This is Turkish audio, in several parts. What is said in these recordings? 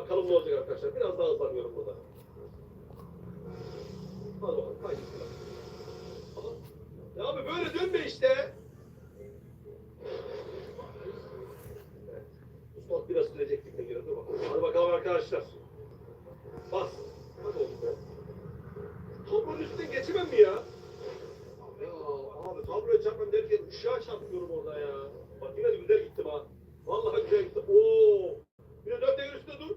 Bakalım ne olacak arkadaşlar. Biraz daha hızlanıyorum burada. Hadi bakalım. Haydi. Ya abi böyle dönme işte. Mustafa biraz sürecek gibi geliyor. Dur bakalım. Hadi bakalım arkadaşlar. Bas. Hadi oğlum be. Tablonun üstüne geçemem mi ya? Ya abi tabloya çarpmam derken ışığa çarpıyorum orada ya. Bak yine de güzel gittim ha. Vallahi güzel gittim. Oo. Yine dört teker üstüne dur.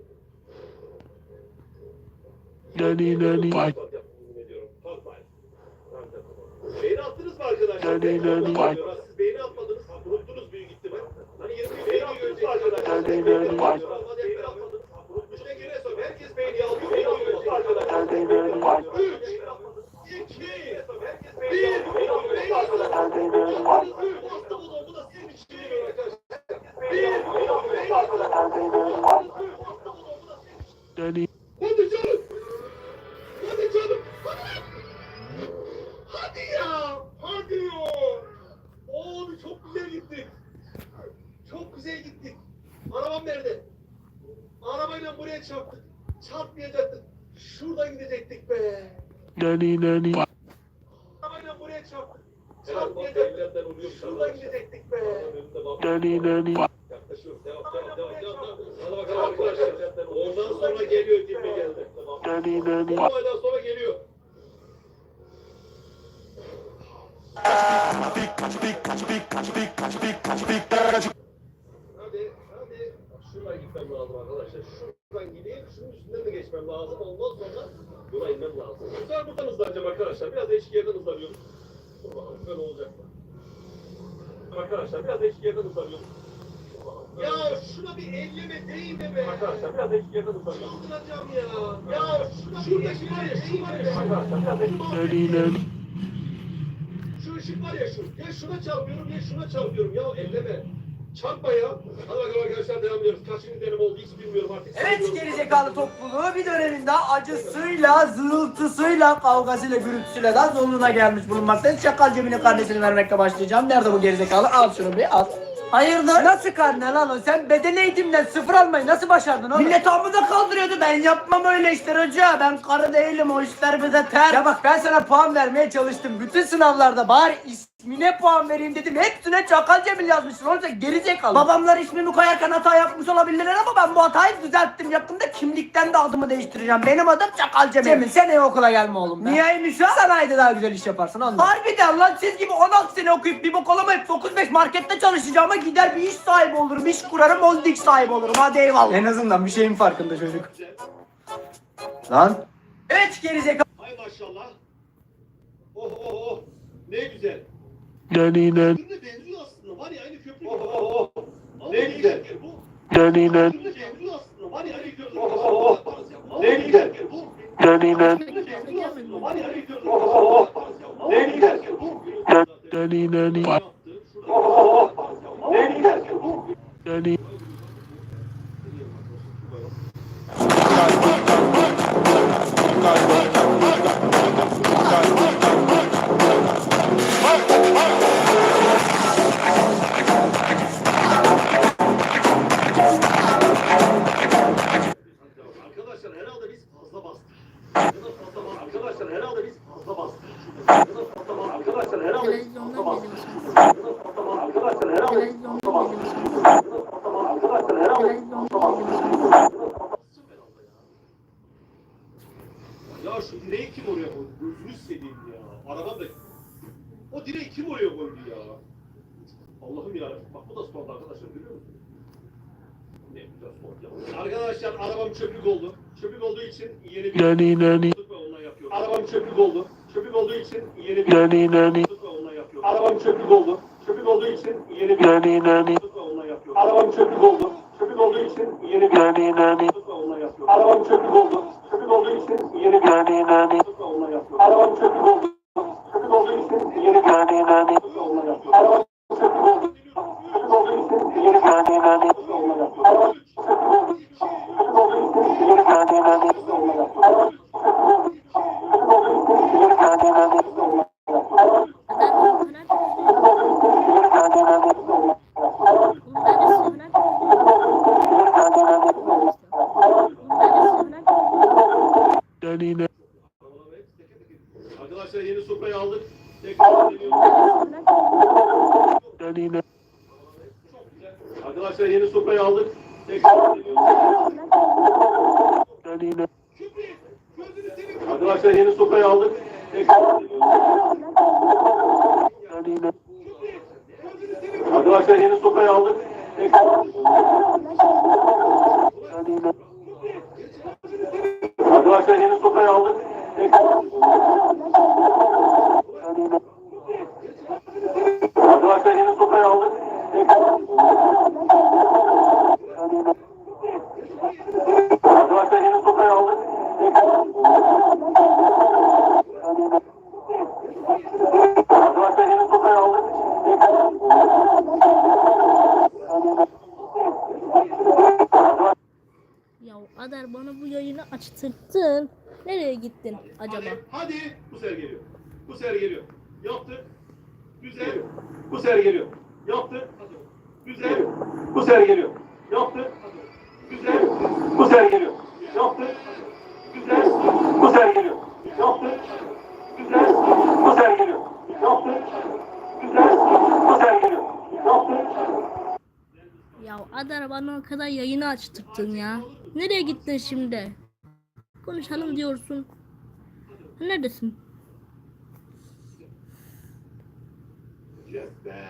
Tamam, tamam. Beğeni attınız mı arkadaşlar? Nani. atmadınız. Siz beğeni atmadınız. Unuttunuz büyük ihtimal. Hani 20 beğeni attınız mı arkadaşlar? Nani, Beğeni nani. atmadınız. Unutmuşuna göre sor. Herkes beğeni alıyor. Beğeni atmadınız arkadaşlar. Nani, nani. Üç, iki, bir. Beğeni atmadınız. Nani, nani. Güzel gittik. Arabam nerede? Arabayla buraya çarptık. Çarpmayacaktık. Şuradan gidecektik be. nani, nani. Arabayla buraya çarptık. Çarpmayacaktık. Şuradan gidecektik be. Nani, nani. Yaklaşıyoruz. Devam, devam, devam, devam. Hadi bakalım arkadaşlar. Ondan sonra geliyor gibi geldi. Nani, nani. Bu aydan sonra geliyor. Hadi, hadi. Bak Şuradan gitmem lazım arkadaşlar. Şuradan gideyim, şunun üstünden de geçmem lazım. Ondan sonra buna inmem lazım. Güzel buradan hızlanacağım arkadaşlar. Biraz değişik yerden hızlanıyorum. Dur bakalım olacak mı? Arkadaşlar biraz değişik yerden mı? Ya şuna bir elleme değme be. Arkadaşlar biraz değişik yerden hızlanıyorum. Çıldıracağım ya. Ya şuna şuradaki var ya şu var ya. Arkadaşlar biraz değişik nani. Şu ışık var ya şu. Ya şuna çarpıyorum ya şuna çarpıyorum. Ya elleme. Çarpma ya. Hadi bakalım arkadaşlar devam ediyoruz. Kaçıncı denem oldu hiç bilmiyorum artık. Evet gerizekalı topluluğu bir döneminde acısıyla, zırıltısıyla, kavgasıyla, gürültüsüyle de sonuna gelmiş bulunmaktayız. Çakal cebine karnesini vermekle başlayacağım. Nerede bu gerizekalı? Al şunu bir al. Hayırdır? Nasıl karne lan o? Sen beden eğitimden sıfır almayı nasıl başardın oğlum? Millet da kaldırıyordu. Ben yapmam öyle işler hoca. Ben karı değilim. O işler bize ter. Ya bak ben sana puan vermeye çalıştım. Bütün sınavlarda bari ismine puan vereyim dedim. Hepsine Çakal Cemil yazmışsın. Sen gerizekalı. Babamlar ismimi koyarken hata yapmış olabilirler ama ben bu hatayı düzelttim. Yakında kimlikten de adımı değiştireceğim. Benim adım Çakal Cemil. Cemil seneye okula gelme oğlum. Niyeymiş ha? Sanayide daha güzel iş yaparsın anladın Harbiden lan siz gibi 16 sene okuyup bir bok olamayıp 9-5 markette çalışacağıma gider bir iş sahibi olurum. iş kurarım holding sahibi olurum. Hadi eyvallah. En azından bir şeyin farkında çocuk. Lan. Evet gerizekalı. Hay maşallah. Oh oh oh. Ne güzel. Birbirine benziyor aslında. Var ya aynı köprü. Oh oh oh. Ne güzel. Birbirine benziyor aslında. Var ya aynı köprü. Oh oh oh. Ne güzel. Köprü. Oh oh oh. Ne güzel. Nani. Oh oh oh. Ne güzel. Bu. Nani. Arkadaşlar ya. Şu direği kim oraya koydu? Gözünü seveyim ya. Araba da... O direği kim oraya koydu ya? Allah'ım ya. Bak bu da spor arkadaşlar görüyor musun? Ne güzel spor ya. Arkadaşlar arabam çöplük oldu. Çöplük olduğu için yeni bir... Nani, nani. Arabam çöplük oldu. Çöplük olduğu için yeni bir... Nani, nani. Arabam çöplük oldu. Çöplük olduğu için yeni bir... Nani, nani. Arabam çöplük oldu. Çöplük olduğu için yeni bir... Nani, nani. Arabam çöplük oldu. Çöplük olduğu için yeni bir... Nani, nani. ve onunla yapıyorum. Arabam çöplük oldu. Çöplük olduğu için yeni bir... Nani, nani. ve onunla yapıyorum. Arabam çöplük oldu. Çöplük olduğu için yeni bir... Nani, nani. ve onunla yapıyorum. Arabam çöplük oldu. Çöplük olduğu için yeni bir... Nani, nani. ve onunla yapıyorum. Arabam çöplük olduğu için yeni bir... Nani, nani. ve onunla yapıyorum. Nani, nani. Nani, nani. Nani nani Arkadaşlar yeni sofrayı aldık. Tekrar deniyoruz. nani nani Arkadaşlar yeni sofrayı aldık. Arkadaşlar yeni sofrayı aldık. Arkadaşlar yeni sofrayı aldık. Arkadaşlar yeni sofrayı aldık. Bu yayını açtırttın. Nereye gittin acaba? Hadi, hadi. Bu sefer geliyor. Bu sefer geliyor. Yaptık. Güzel. Bu sefer geliyor. Yaptık. Güzel. Bu sefer geliyor. Yaptık. Güzel. Bu sefer geliyor. Yaptık. Güzel. Bu sefer geliyor. Yaptık. Güzel. Bu sefer geliyor. Yaptık. Güzel. Bu sefer geliyor. Ya Adar bana o kadar yayını açtırttın ya. Nereye gittin şimdi? Konuşalım diyorsun. Neredesin? Yes be!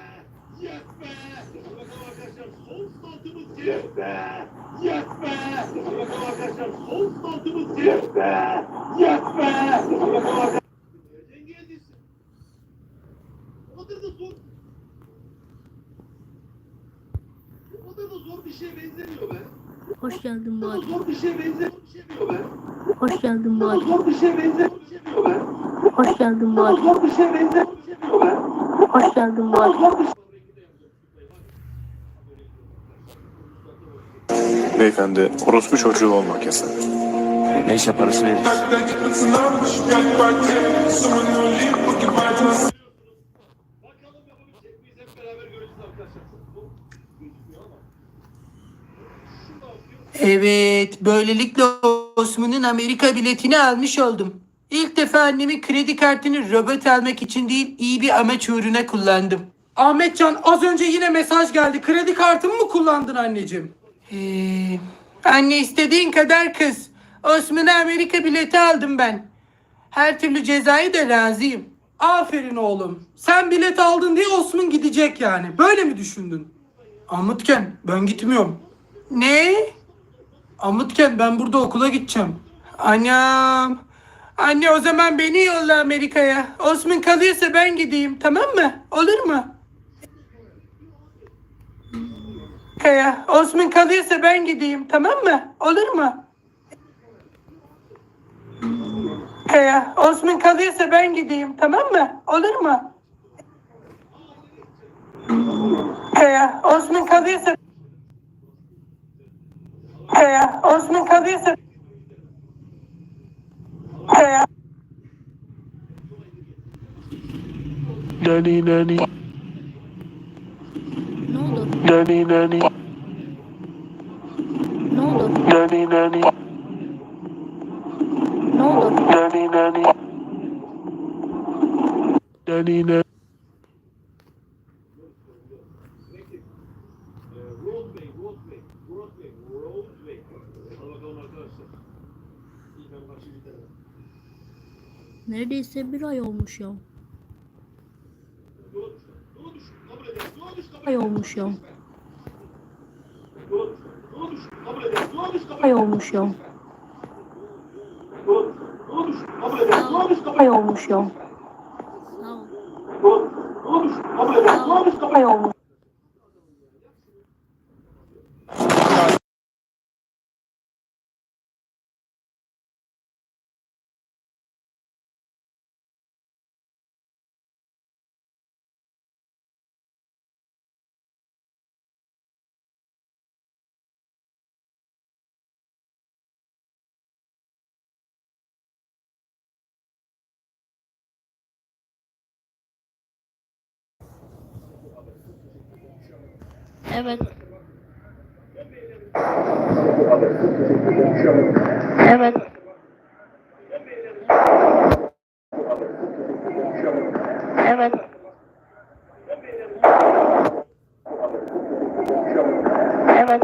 Yes be! Bakalım arkadaşlar son startımız geliyor. Yes be! Yes be! Bakalım arkadaşlar son startımız geliyor. Yes be! Yes be! Bakalım arkadaşlar. Cengiz yetişsin. O kadar da zor. O kadar da zor bir şeye benzemiyor be. Hoş geldin Bari. zor bir şeye benzemiyor be. Hoş geldin Bari. zor bir şeye benzemiyor be. Hoş geldin Bari. zor bir şeye benzemiyor be. Hoş geldin şey. Beyefendi, orospu çocuğu olmak yasak. Ne iş yaparız veririz. Bakalım yapabilecek miyiz hep beraber göreceğiz arkadaşlar. Bu gözükmüyor ama. Şurada bakıyor. Evet, böylelikle Osman'ın Amerika biletini almış oldum. İlk defa annemin kredi kartını robot almak için değil, iyi bir amaç uğruna kullandım. Ahmetcan az önce yine mesaj geldi. Kredi kartımı mı kullandın anneciğim? Ee, anne istediğin kadar kız. Osman'a Amerika bileti aldım ben. Her türlü cezayı da razıyım. Aferin oğlum. Sen bilet aldın diye Osman gidecek yani. Böyle mi düşündün? Ahmetken ben gitmiyorum. Ne? Amutken ben burada okula gideceğim. Annem. Anne o zaman beni yolla Amerika'ya. Osman kalıyorsa ben gideyim tamam mı? Olur mu? Kaya, Osman kalıyorsa ben gideyim tamam mı? Olur mu? Kaya, Osman kalıyorsa ben gideyim tamam mı? Olur mu? Kaya, Osman kalıyorsa Osman kalıyorsa Kaya. nani nani Ne oldu? nani nani Ne oldu? nani nani Ne oldu? nani nani nani nani Ee, Roadway, Roadway, Roadway, Roadway. Hadi bakalım arkadaşlar. İyi ben başlayayım bir tane. Neredeyse bir ay olmuş ya. Yola düş. Yola düş. Kabul eder. Yola düş. Kabul Ay eder. olmuş ya. Yola düş. Yola düş. Kabul eder. Yola düş. Evet. Evet. Evet. Evet.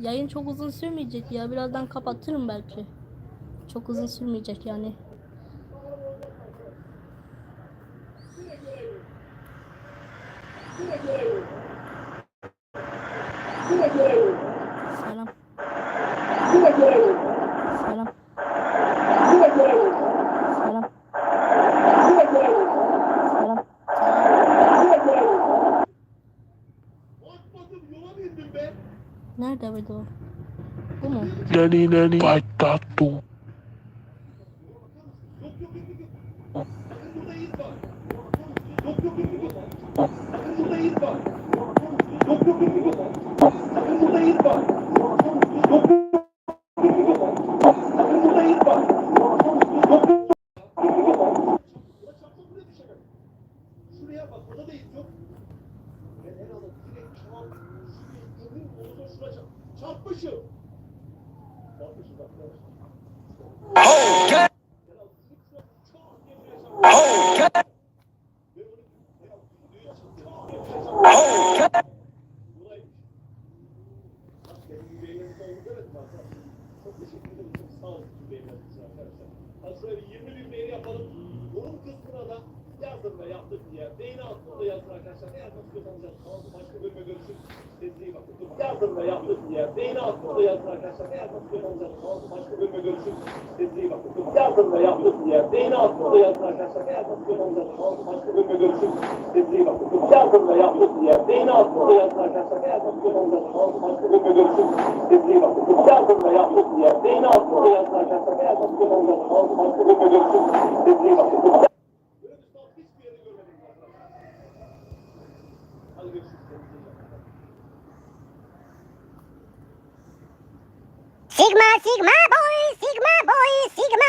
Yayın çok uzun sürmeyecek ya. Birazdan kapatırım belki. Çok uzun sürmeyecek yani. Selam. Selam. Selam. Selam. Nerede bu? Bu mu? nani nani patatu Bakın burada iz yok yok. Ulan çarpsa buraya düşemem. Şuraya bak burada da iz yok. Ben herhalde direkt çarp. Şuraya indim ondan sonra şuna çarp. Çarpmışım. Çarpmışım arkadaşlar. Yazın ve yaptık diye. Beyni altında yazın arkadaşlar. Eğer nasıl yapamayacağız? Tamam başka bölüme görüşürüz. Kendinize iyi bakın. Yazın ve yaptık diye. Beyni altında yazın arkadaşlar. Eğer nasıl yapamayacağız? Tamam başka bölüme görüşürüz. Kendinize iyi bakın. Yazın ve yaptık diye. Beyni altında yazın arkadaşlar. Eğer nasıl yapamayacağız? Tamam başka bölüme görüşürüz. Kendinize iyi bakın. Yazın ve yaptık diye. Beyni altında yazın arkadaşlar. Eğer nasıl yapamayacağız? Tamam başka bölüme görüşürüz. Kendinize iyi bakın. Yazın ve yaptık diye. Beyni altında yazın arkadaşlar. Eğer nasıl yapamayacağız? Tamam başka bölüme görüşürüz. Kendinize iyi bakın. Sigma, Sigma boy, Sigma boy, Sigma.